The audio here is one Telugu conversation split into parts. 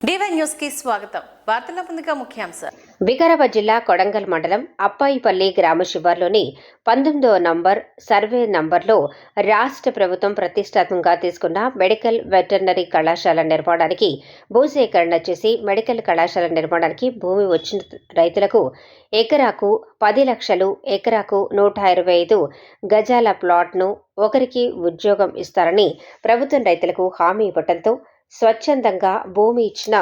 డివై న్యూస్కి స్వాగతం. వార్తల ముందుగా ముఖ్యాంశాలు వికారాబాద్ జిల్లా కొడంగల్ మండలం అప్పాయిపల్లి గ్రామ శివార్లోని పంతొమ్మిదవ నంబర్ సర్వే నంబర్లో రాష్ట్ర ప్రభుత్వం ప్రతిష్టాత్మకంగా తీసుకున్న మెడికల్ వెటర్నరీ కళాశాల నిర్మాణానికి భూసేకరణ చేసి మెడికల్ కళాశాల నిర్మాణానికి భూమి వచ్చిన రైతులకు ఎకరాకు పది లక్షలు ఎకరాకు నూట ఇరవై ఐదు గజాల ప్లాట్ను ఒకరికి ఉద్యోగం ఇస్తారని ప్రభుత్వం రైతులకు హామీ ఇవ్వడంతో స్వచ్ఛందంగా భూమి ఇచ్చిన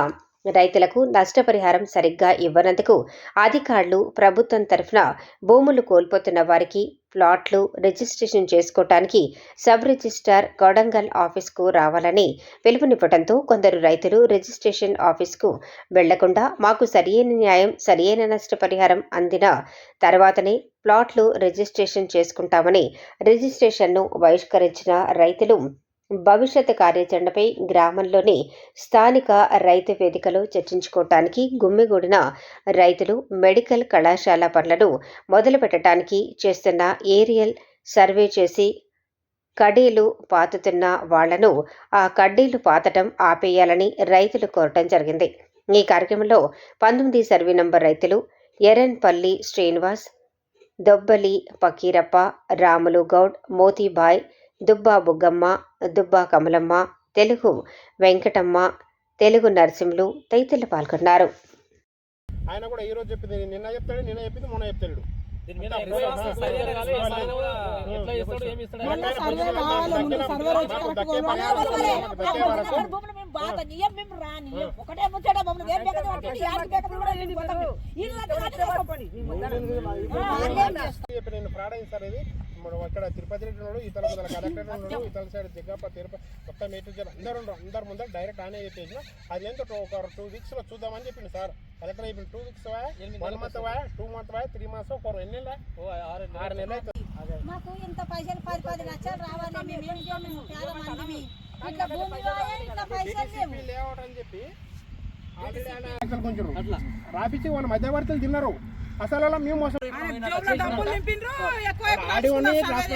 రైతులకు నష్టపరిహారం సరిగ్గా ఇవ్వనందుకు అధికారులు ప్రభుత్వం తరఫున భూములు కోల్పోతున్న వారికి ప్లాట్లు రిజిస్ట్రేషన్ చేసుకోవటానికి సబ్ రిజిస్ట్రార్ కొడంగల్ ఆఫీస్కు రావాలని పిలుపునివ్వడంతో కొందరు రైతులు రిజిస్ట్రేషన్ ఆఫీస్కు వెళ్ళకుండా మాకు సరియైన న్యాయం సరియైన నష్టపరిహారం అందిన తర్వాతనే ప్లాట్లు రిజిస్ట్రేషన్ చేసుకుంటామని రిజిస్ట్రేషన్ను బహిష్కరించిన రైతులు భవిష్యత్ కార్యాచరణపై గ్రామంలోని స్థానిక రైతు వేదికలో చర్చించుకోవటానికి గుమ్మిగూడిన రైతులు మెడికల్ కళాశాల పనులను మొదలుపెట్టడానికి చేస్తున్న ఏరియల్ సర్వే చేసి కడ్డీలు పాతుతున్న వాళ్ళను ఆ కడ్డీలు పాతటం ఆపేయాలని రైతులు కోరటం జరిగింది. ఈ కార్యక్రమంలో పంతొమ్మిది సర్వే నంబర్ రైతులు ఎరన్పల్లి శ్రీనివాస్ దొబ్బలి పకీరప్ప రాములు గౌడ్ మోతీబాయ్ దుబ్బా బుగ్గమ్మ దుబ్బా కమలమ్మ తెలుగు వెంకటమ్మ తెలుగు నరసింహులు తదితరులు పాల్గొన్నారు. ఆయన కూడా ఈ రోజు చెప్పింది నిన్న చెప్తాడు నిన్న చెప్పింది మొన్న చెప్తాడు. ఒకటే ముచ్చట మమ్మల్ని కూడా పోతాం నేను ఫ్రాడ్ అయింది సార్ ఇది. మనం ఇక్కడ తిరుపతి రెడ్డి ఉన్నాడు ఇతర ముందర కలెక్టర్ ఉన్నాడు ఇతర సైడ్ దిగ్గప్ప తిరుపతి మొత్తం టు జెడ్ అందరు ఉన్నారు. అందరు ముందర డైరెక్ట్ ఆనే చెప్పేసిన అది ఏంటో ఒక టూ వీక్స్లో చూద్దామని చెప్పింది సార్. కలెక్టర్ చెప్పింది టూ వీక్స్ వన్ మంత్ వా? టూ మంత్ వా? త్రీ మంత్స్ ఒక ఎన్ని ఆరు నెలలు. ఆరు నెలలు అవుతుంది. మాకు ఇంత పైసలు పది పది లక్షలు రావాలి మేము ఏం చేయము పేద మందిమి. ఇట్లా భూమి ఇట్లా పైసలు లేవు. అని చెప్పి ఆల్రెడీ కొంచెం రాపిచ్చి వాళ్ళ మధ్యవర్తులు తిన్నారు. అసలు అలా మేము మోసం ట్రాన్స్ఫర్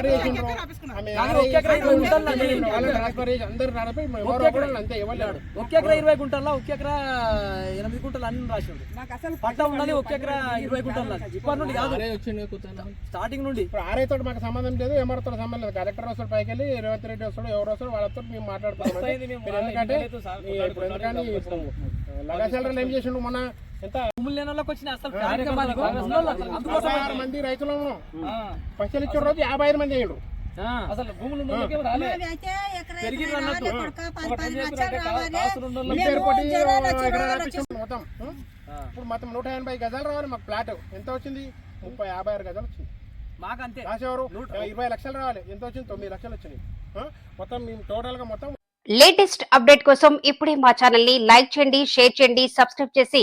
చేసిండ్రు. ట్రాన్స్ఫర్ చేసి అందరు అంతే ఎవరు లేడు ఒకే ఎకరా ఇరవై గుంటల్లో ఒకే ఎకరా ఎనిమిది గుంటలు అన్ని రాసిండు పట్ట ఉన్నది ఒకే ఎకరా ఇరవై గుంటల్లో. ఇప్పటి నుండి కాదు. స్టార్టింగ్ నుండి. ఇప్పుడు ఆరైతో మాకు సంబంధం లేదు ఎవరితో సంబంధం లేదు. కలెక్టర్ వస్తాడు పైకి వెళ్ళి రేవంత్ రెడ్డి వస్తాడు ఎవరు వస్తాడు వాళ్ళతో మేము మాట్లాడుతున్నాం ఎందుకంటే ఇప్పుడు ఎందుకని ఇప్పుడు లగాశాలలు ఏం చేసిండు మొన్న? మాది రైతులు పైసలు ఇచ్చిన రోజు యాభై ఐదు మంది అయ్యాడు అసలు భూములు మొత్తం. ఇప్పుడు మొత్తం నూట ఎనభై గజాలు రావాలి మాకు ప్లాట్. ఎంత వచ్చింది? ముప్పై యాభై ఆరు గజాలు వచ్చింది. మాకంతే. రాసేవారు? ఇరవై లక్షలు రావాలి. ఎంత వచ్చింది? తొమ్మిది లక్షలు వచ్చినాయి. ఆ? మొత్తం మేము టోటల్గా మొత్తం లేటెస్ట్ అప్డేట్ కోసం ఇప్పుడే మా ఛానల్ని లైక్ చేయండి షేర్ చేయండి సబ్స్క్రైబ్ చేసి